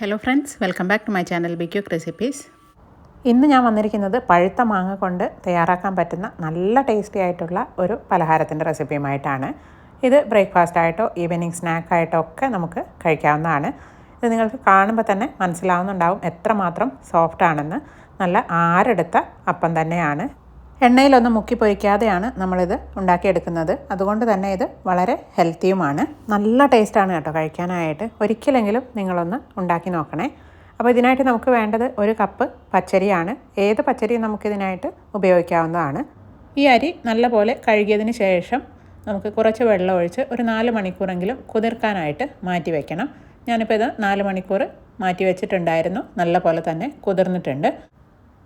Hello friends welcome back to my channel be quick recipes ഇന്ന് ഞാൻ വന്നിരിക്കുന്നത് പഴുത്ത മാങ്ങ കൊണ്ട് തയ്യാറാക്കാൻ പറ്റുന്ന നല്ല ടേസ്റ്റി ആയിട്ടുള്ള ഒരു പലഹാരത്തിന്റെ റെസിപ്പിയുമായിട്ടാണ് ഇത് ബ്രേക്ക്ഫാസ്റ്റ് ആയിട്ടോ ഈവനിങ് സ്നാക്കായിട്ടോ ഒക്കെ നമുക്ക് കഴിക്കാവുന്നതാണ്. ഇത് നിങ്ങൾക്ക് കാണുമ്പോൾ തന്നെ മനസ്സിലാവുന്നുണ്ടാവും എത്രമാത്രം സോഫ്റ്റ് ആണെന്ന്. നല്ല ആരെടുത്ത അപ്പം തന്നെയാണ്. എണ്ണയിലൊന്നും മുക്കി പൊരിക്കാതെയാണ് നമ്മളിത് ഉണ്ടാക്കിയെടുക്കുന്നത്. അതുകൊണ്ട് തന്നെ ഇത് വളരെ ഹെൽത്തിയുമാണ്. നല്ല ടേസ്റ്റാണ് കേട്ടോ കഴിക്കാനായിട്ട്. ഒരിക്കലെങ്കിലും നിങ്ങളൊന്ന് ഉണ്ടാക്കി നോക്കണേ. അപ്പോൾ ഇതിനായിട്ട് നമുക്ക് വേണ്ടത് ഒരു കപ്പ് പച്ചരിയാണ്. ഏത് പച്ചരിയും നമുക്കിതിനായിട്ട് ഉപയോഗിക്കാവുന്നതാണ്. ഈ അരി നല്ലപോലെ കഴുകിയതിന് ശേഷം നമുക്ക് കുറച്ച് വെള്ളം ഒഴിച്ച് ഒരു നാല് മണിക്കൂറെങ്കിലും കുതിർക്കാനായിട്ട് മാറ്റി വയ്ക്കണം ഞാനിപ്പോൾ ഇത് നാല് മണിക്കൂർ മാറ്റി വെച്ചിട്ടുണ്ടായിരുന്നു. നല്ല പോലെ തന്നെ കുതിർന്നിട്ടുണ്ട്.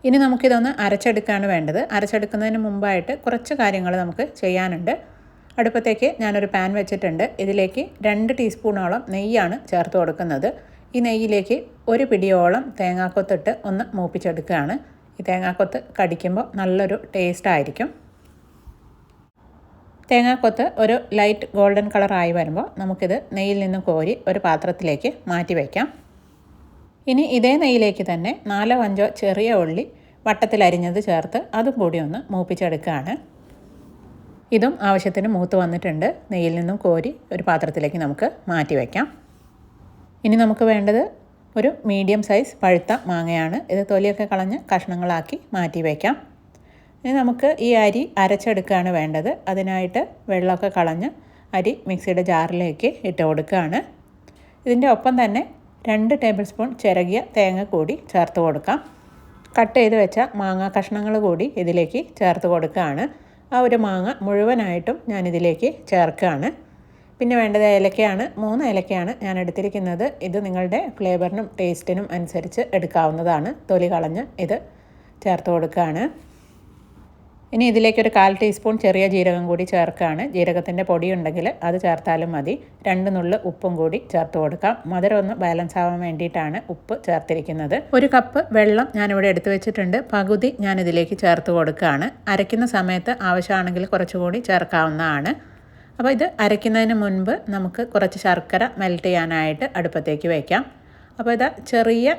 ഇനി നമുക്കിതൊന്ന് അരച്ചെടുക്കുകയാണ് വേണ്ടത്. അരച്ചെടുക്കുന്നതിന് മുമ്പായിട്ട് കുറച്ച് കാര്യങ്ങൾ നമുക്ക് ചെയ്യാനുണ്ട്. അടുപ്പത്തേക്ക് ഞാനൊരു പാൻ വെച്ചിട്ടുണ്ട്. ഇതിലേക്ക് രണ്ട് ടീസ്പൂണോളം നെയ്യാണ് ചേർത്ത് കൊടുക്കുന്നത്. ഈ നെയ്യിലേക്ക് ഒരു പിടിയോളം തേങ്ങാക്കൊത്തിട്ട് ഒന്ന് മൂപ്പിച്ചെടുക്കുകയാണ്. ഈ തേങ്ങാക്കൊത്ത് കടിക്കുമ്പോൾ നല്ലൊരു ടേസ്റ്റ് ആയിരിക്കും. തേങ്ങാക്കൊത്ത് ഒരു ലൈറ്റ് ഗോൾഡൻ കളറായി വരുമ്പോൾ നമുക്കിത് നെയ്യിൽ നിന്ന് കോരി ഒരു പാത്രത്തിലേക്ക് മാറ്റി വയ്ക്കാം ഇനി ഇതേ നെയ്യിലേക്ക് തന്നെ നാലോ അഞ്ചോ ചെറിയ ഉള്ളി വട്ടത്തിൽ അരിഞ്ഞത് ചേർത്ത് അതും കൂടി ഒന്ന് മൂപ്പിച്ചെടുക്കുകയാണ്. ഇതും ആവശ്യത്തിന് മൂത്ത് വന്നിട്ടുണ്ട്. നെയ്യിൽ നിന്നും കോരി ഒരു പാത്രത്തിലേക്ക് നമുക്ക് മാറ്റി വയ്ക്കാം ഇനി നമുക്ക് വേണ്ടത് ഒരു മീഡിയം സൈസ് പഴുത്ത മാങ്ങയാണ്. ഇത് തൊലിയൊക്കെ കളഞ്ഞ് കഷ്ണങ്ങളാക്കി മാറ്റി വയ്ക്കാം ഇനി നമുക്ക് ഈ അരി അരച്ചെടുക്കുകയാണ് വേണ്ടത്. അതിനായിട്ട് വെള്ളമൊക്കെ കളഞ്ഞ് അരി മിക്സിയുടെ ജാറിലേക്ക് ഇട്ട് കൊടുക്കുകയാണ്. ഇതിന്റെ ഒപ്പം തന്നെ രണ്ട് ടേബിൾ സ്പൂൺ ചിരകിയ തേങ്ങ കൂടി ചേർത്ത് കൊടുക്കാം. കട്ട് ചെയ്ത് വെച്ച മാങ്ങ കഷ്ണങ്ങൾ കൂടി ഇതിലേക്ക് ചേർത്ത് കൊടുക്കുകയാണ്. ആ ഒരു മാങ്ങ മുഴുവനായിട്ടും ഞാനിതിലേക്ക് ചേർക്കുകയാണ്. പിന്നെ വേണ്ടത് ഏലക്കയാണ്. മൂന്ന് ഏലക്കയാണ് ഞാൻ എടുത്തിരിക്കുന്നത്. ഇത് നിങ്ങളുടെ ഫ്ലേവറിനും ടേസ്റ്റിനും അനുസരിച്ച് എടുക്കാവുന്നതാണ്. തൊലി കളഞ്ഞ് ഇത് ചേർത്ത് കൊടുക്കുകയാണ്. ഇനി ഇതിലേക്കൊരു കാൽ ടീസ്പൂൺ ചെറിയ ജീരകം കൂടി ചേർക്കുകയാണ് ജീരകത്തിന്റെ പൊടി ഉണ്ടെങ്കിൽ അത് ചേർത്താലും മതി. രണ്ട് നുള്ളു ഉപ്പും കൂടി ചേർത്ത് കൊടുക്കാം. മധുരം ഒന്ന് ബാലൻസ് ആവാൻ വേണ്ടിയിട്ടാണ് ഉപ്പ് ചേർത്തിരിക്കുന്നത്. ഒരു കപ്പ് വെള്ളം ഞാനിവിടെ എടുത്തു വെച്ചിട്ടുണ്ട്. പകുതി ഞാൻ ഇതിലേക്ക് ചേർത്ത് കൊടുക്കുകയാണ്. അരയ്ക്കുന്ന സമയത്ത് ആവശ്യമാണെങ്കിൽ കുറച്ചുകൂടി ചേർക്കാവുന്നതാണ്. അപ്പോൾ ഇത് അരയ്ക്കുന്നതിന് മുൻപ് നമുക്ക് കുറച്ച് ശർക്കര മെൽറ്റ് ചെയ്യാനായിട്ട് അടുപ്പത്തേക്ക് വയ്ക്കാം അപ്പോൾ ഇത് ചെറിയ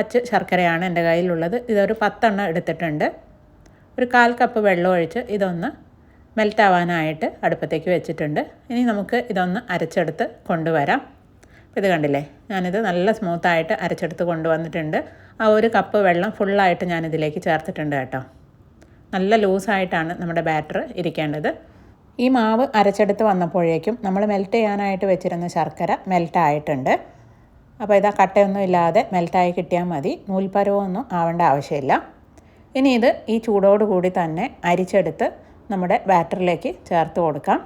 അച്ച് ശർക്കരയാണ് എന്റെ കയ്യിലുള്ളത്. ഇതൊരു പത്തെണ്ണം എടുത്തിട്ടുണ്ട്. ഒരു കാൽ കപ്പ് വെള്ളം ഒഴിച്ച് ഇതൊന്ന് മെൽറ്റാവാനായിട്ട് അടുപ്പത്തേക്ക് വെച്ചിട്ടുണ്ട്. ഇനി നമുക്ക് ഇതൊന്ന് അരച്ചെടുത്ത് കൊണ്ടുവരാം. ഇത് കണ്ടില്ലേ? ഞാനിത് നല്ല സ്മൂത്തായിട്ട് അരച്ചെടുത്ത് കൊണ്ടുവന്നിട്ടുണ്ട്. ആ ഒരു കപ്പ് വെള്ളം ഫുള്ളായിട്ട് ഞാനിതിലേക്ക് ചേർത്തിട്ടുണ്ട് കേട്ടോ. നല്ല ലൂസായിട്ടാണ് നമ്മുടെ ബാറ്റർ ഇരിക്കേണ്ടത്. ഈ മാവ് അരച്ചെടുത്ത് വന്നപ്പോഴേക്കും നമ്മൾ മെൽറ്റ് ചെയ്യാനായിട്ട് വെച്ചിരുന്ന ശർക്കര മെൽറ്റായിട്ടുണ്ട് അപ്പോൾ ഇതാ കട്ടയൊന്നും ഇല്ലാതെ മെൽറ്റായി കിട്ടിയാൽ മതി. നൂൽപ്പരവൊന്നും ആവേണ്ട ആവശ്യമില്ല. ഇനി ഇത് ഈ ചൂടോടുകൂടി തന്നെ അരിച്ചെടുത്ത് നമ്മുടെ ബാറ്ററിലേക്ക് ചേർത്ത് കൊടുക്കാം.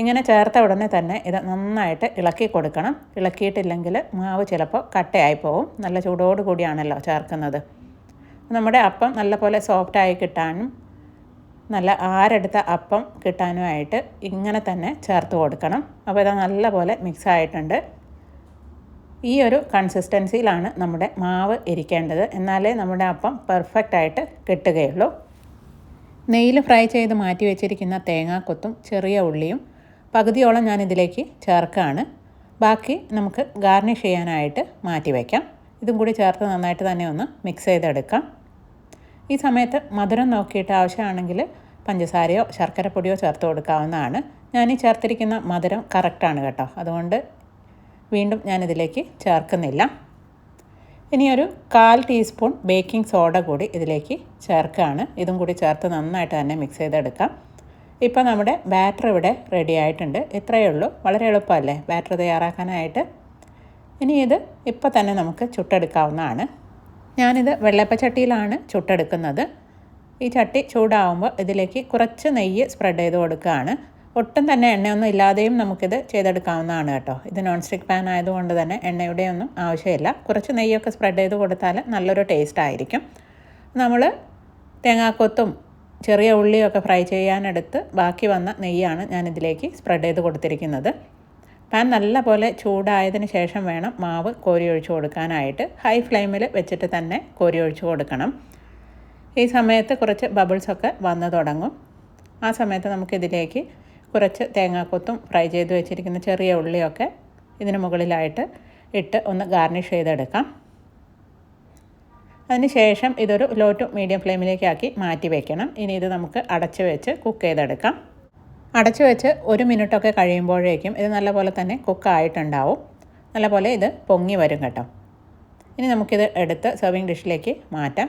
ഇങ്ങനെ ചേർത്ത ഉടനെ തന്നെ ഇത് നന്നായിട്ട് ഇളക്കി കൊടുക്കണം. ഇളക്കിയിട്ടില്ലെങ്കിൽ മാവ് ചിലപ്പോൾ കട്ടയായി പോകും നല്ല ചൂടോട് കൂടിയാണല്ലോ ചേർക്കുന്നത്. നമ്മുടെ അപ്പം നല്ലപോലെ സോഫ്റ്റായി കിട്ടാനും നല്ല ആരെടുത്ത അപ്പം കിട്ടാനുമായിട്ട് ഇങ്ങനെ തന്നെ ചേർത്ത് കൊടുക്കണം. അപ്പോൾ ഇത് നല്ലപോലെ മിക്സ് ആയിട്ടുണ്ട്. ഈ ഒരു കൺസിസ്റ്റൻസിയിലാണ് നമ്മുടെ മാവ് ഇരിക്കേണ്ടത് എന്നാലേ നമ്മുടെ അപ്പം പെർഫെക്റ്റ് ആയിട്ട് കിട്ടുകയുള്ളൂ. നെയ്യിൽ ഫ്രൈ ചെയ്ത് മാറ്റി വെച്ചിരിക്കുന്ന തേങ്ങാക്കൊത്തും ചെറിയ ഉള്ളിയും പകുതിയോളം ഞാനിതിലേക്ക് ചേർക്കുകയാണ്. ബാക്കി നമുക്ക് ഗാർണിഷ് ചെയ്യാനായിട്ട് മാറ്റി വയ്ക്കാം ഇതും കൂടി ചേർത്ത് നന്നായിട്ട് തന്നെ ഒന്ന് മിക്സ് ചെയ്തെടുക്കാം. ഈ സമയത്ത് മധുരം നോക്കിയിട്ട് ആവശ്യമാണെങ്കിൽ പഞ്ചസാരയോ ശർക്കര പൊടിയോ ചേർത്ത് കൊടുക്കാവുന്നതാണ്. ഞാൻ ഈ ചേർത്തിരിക്കുന്ന മധുരം കറക്റ്റാണ് കേട്ടോ. അതുകൊണ്ട് വീണ്ടും ഞാനിതിലേക്ക് ചേർക്കുന്നില്ല. ഇനി ഒരു കാൽ ടീസ്പൂൺ ബേക്കിംഗ് സോഡ കൂടി ഇതിലേക്ക് ചേർക്കുകയാണ്. ഇതും കൂടി ചേർത്ത് നന്നായിട്ട് തന്നെ മിക്സ് ചെയ്തെടുക്കാം. ഇപ്പോൾ നമ്മുടെ ബാറ്റർ ഇവിടെ റെഡി ആയിട്ടുണ്ട്. ഇത്രയേ ഉള്ളൂ. വളരെ എളുപ്പമല്ലേ ബാറ്റർ തയ്യാറാക്കാനായിട്ട്? ഇനി ഇത് ഇപ്പോൾ തന്നെ നമുക്ക് ചുട്ടെടുക്കാവുന്നതാണ്. ഞാനിത് വെള്ളപ്പച്ചട്ടിയിലാണ് ചുട്ടെടുക്കുന്നത്. ഈ ചട്ടി ചൂടാവുമ്പോൾ ഇതിലേക്ക് കുറച്ച് നെയ്യ് സ്പ്രെഡ് ചെയ്ത് കൊടുക്കുകയാണ്. ഒട്ടും തന്നെ എണ്ണയൊന്നും ഇല്ലാതെയും നമുക്കിത് ചെയ്തെടുക്കാവുന്നതാണ് കേട്ടോ. ഇത് നോൺ സ്റ്റിക്ക് പാൻ ആയതുകൊണ്ട് തന്നെ എണ്ണയുടെ ഒന്നും ആവശ്യമില്ല. കുറച്ച് നെയ്യൊക്കെ സ്പ്രെഡ് ചെയ്ത് കൊടുത്താൽ നല്ലൊരു ടേസ്റ്റ് ആയിരിക്കും. നമ്മൾ തേങ്ങാക്കൊത്തും ചെറിയ ഉള്ളിയൊക്കെ ഫ്രൈ ചെയ്യാനെടുത്ത് ബാക്കി വന്ന നെയ്യാണ് ഞാനിതിലേക്ക് സ്പ്രെഡ് ചെയ്ത് കൊടുത്തിരിക്കുന്നത്. പാൻ നല്ല പോലെ ചൂടായതിന് ശേഷം വേണം മാവ് കോരി ഒഴിച്ച് കൊടുക്കാനായിട്ട്. ഹൈ ഫ്ലെയിമിൽ വെച്ചിട്ട് തന്നെ കോരി ഒഴിച്ച് കൊടുക്കണം. ഈ സമയത്ത് കുറച്ച് ബബിൾസൊക്കെ വന്ന് തുടങ്ങും. ആ സമയത്ത് നമുക്കിതിലേക്ക് കുറച്ച് തേങ്ങാക്കൊത്തും ഫ്രൈ ചെയ്ത് വെച്ചിരിക്കുന്ന ചെറിയ ഉള്ളിയൊക്കെ ഇതിന് മുകളിലായിട്ട് ഇട്ട് ഒന്ന് ഗാർണിഷ് ചെയ്തെടുക്കാം. അതിനുശേഷം ഇതൊരു ലോ ടു മീഡിയം ഫ്ലെയിമിലേക്കാക്കി മാറ്റി വയ്ക്കണം ഇനി ഇത് നമുക്ക് അടച്ച് വെച്ച് കുക്ക് ചെയ്തെടുക്കാം. അടച്ച് വെച്ച് ഒരു മിനിറ്റൊക്കെ കഴിയുമ്പോഴേക്കും ഇത് നല്ലപോലെ തന്നെ കുക്കായിട്ടുണ്ടാവും നല്ലപോലെ ഇത് പൊങ്ങി വരും കേട്ടോ. ഇനി നമുക്കിത് എടുത്ത് സെർവിങ് ഡിഷിലേക്ക് മാറ്റാം.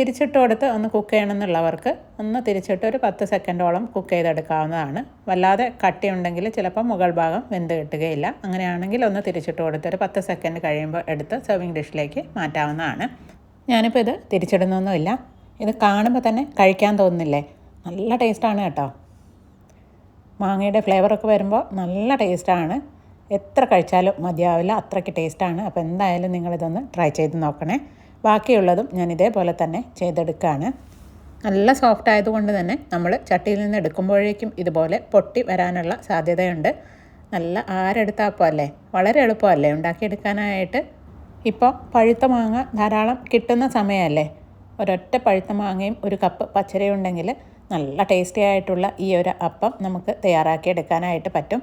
തിരിച്ചിട്ട് കൊടുത്ത് ഒന്ന് കുക്ക് ചെയ്യണമെന്നുള്ളവർക്ക് ഒന്ന് തിരിച്ചിട്ട് ഒരു പത്ത് സെക്കൻഡോളം കുക്ക് ചെയ്തെടുക്കാവുന്നതാണ്. വല്ലാതെ കട്ടി ഉണ്ടെങ്കിൽ ചിലപ്പോൾ മുകൾ ഭാഗം വെന്ത് കിട്ടുകയില്ല. അങ്ങനെയാണെങ്കിൽ ഒന്ന് തിരിച്ചിട്ട് കൊടുത്ത് ഒരു പത്ത് സെക്കൻഡ് കഴിയുമ്പോൾ എടുത്ത് സെർവിങ് ഡിഷിലേക്ക് മാറ്റാവുന്നതാണ്. ഞാനിപ്പോൾ ഇത് തിരിച്ചിടുന്നൊന്നുമില്ല. ഇത് കാണുമ്പോൾ തന്നെ കഴിക്കാൻ തോന്നുന്നില്ലേ? നല്ല ടേസ്റ്റാണ് കേട്ടോ. മാങ്ങയുടെ ഫ്ലേവറൊക്കെ വരുമ്പോൾ നല്ല ടേസ്റ്റാണ് എത്ര കഴിച്ചാലും മതിയാവില്ല. അത്രയ്ക്ക് ടേസ്റ്റാണ് അപ്പോൾ എന്തായാലും നിങ്ങളിതൊന്ന് ട്രൈ ചെയ്ത് നോക്കണേ. ബാക്കിയുള്ളതും ഞാൻ ഇതേപോലെ തന്നെ ചെയ്തെടുക്കുകയാണ് നല്ല സോഫ്റ്റ് ആയതുകൊണ്ട് തന്നെ നമ്മൾ ചട്ടിയിൽ നിന്ന് എടുക്കുമ്പോഴേക്കും ഇതുപോലെ പൊട്ടി വരാനുള്ള സാധ്യതയുണ്ട്. നല്ല ആരെടുത്താപ്പോൾ അല്ലേ വളരെ എളുപ്പമല്ലേ ഉണ്ടാക്കിയെടുക്കാനായിട്ട്? ഇപ്പോൾ പഴുത്ത മാങ്ങ ധാരാളം കിട്ടുന്ന സമയമല്ലേ ഒരൊറ്റ പഴുത്ത മാങ്ങയും ഒരു കപ്പ് പച്ചരയും ഉണ്ടെങ്കിൽ നല്ല ടേസ്റ്റി ആയിട്ടുള്ള ഈ ഒരു അപ്പം നമുക്ക് തയ്യാറാക്കിയെടുക്കാനായിട്ട് പറ്റും.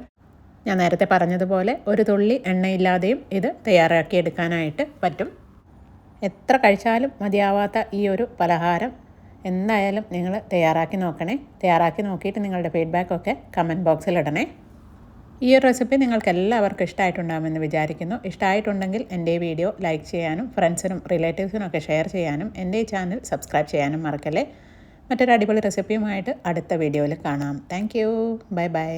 ഞാൻ നേരത്തെ പറഞ്ഞതുപോലെ ഒരു തുള്ളി എണ്ണയില്ലാതെയും ഇത് തയ്യാറാക്കിയെടുക്കാനായിട്ട് പറ്റും. എത്ര കഴിച്ചാലും മതിയാവാത്ത ഈ ഒരു പലഹാരം എന്തായാലും നിങ്ങൾ തയ്യാറാക്കി നോക്കണേ. തയ്യാറാക്കി നോക്കിയിട്ട് നിങ്ങളുടെ ഫീഡ്ബാക്കൊക്കെ കമന്റ് ബോക്സിൽ ഇടണേ. ഈ ഒരു റെസിപ്പി നിങ്ങൾക്ക് എല്ലാവർക്കും ഇഷ്ടമായിട്ടുണ്ടാകുമെന്ന് വിചാരിക്കുന്നു. ഇഷ്ടമായിട്ടുണ്ടെങ്കിൽ എന്റെ ഈ വീഡിയോ ലൈക്ക് ചെയ്യാനും ഫ്രണ്ട്സിനും റിലേറ്റീവ്സിനൊക്കെ ഷെയർ ചെയ്യാനും എന്റെ ഈ ചാനൽ സബ്സ്ക്രൈബ് ചെയ്യാനും മറക്കല്ലേ. മറ്റൊരു അടിപൊളി റെസിപ്പിയുമായിട്ട് അടുത്ത വീഡിയോയിൽ കാണാം. Thank bye bye